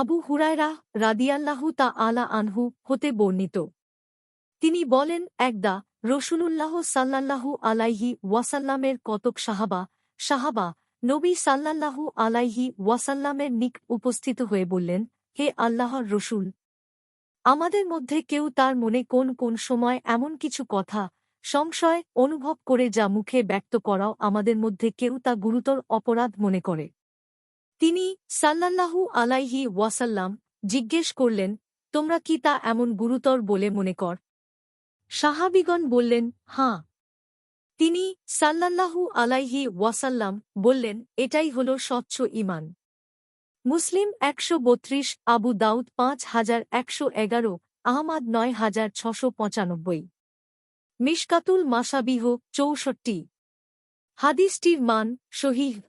আবু হুরায়রা রাদিয়াল্লাহু তা আলা আনহু হতে বর্ণিত। তিনি বলেন, একদা রসুলুল্লাহ সাল্লাল্লাহু আলাইহি ওয়াসাল্লামের কতক সাহাবা সাহাবা নবী সাল্লাল্লাহু আলাইহি ওয়াসাল্লামের নিক উপস্থিত হয়ে বললেন, হে আল্লাহর রসুল, আমাদের মধ্যে কেউ তার মনে কোন কোন সময় এমন কিছু কথা, সংশয় অনুভব করে যা মুখে ব্যক্ত করাও আমাদের মধ্যে কেউ তা গুরুতর অপরাধ মনে করে। তিনি সাল্লাল্লাহু আলাইহি ওয়াসাল্লাম জিজ্ঞেস করলেন, তোমরা কি তা এমন গুরুতর বলে মনে কর? সাহাবিগণ বললেন, হাঁ। তিনি সাল্লাল্লাহু আলাইহি ওয়াসাল্লাম বললেন, এটাই হল স্বচ্ছ ইমান মুসলিম একশো বত্রিশ, আবু দাউদ পাঁচ হাজার একশো এগারো, আহমাদ নয় হাজার ছশো পঁচানব্বই। মিশকাতুল মাসাবিহ চৌষট্টি। হাদিসটির মান শহীহ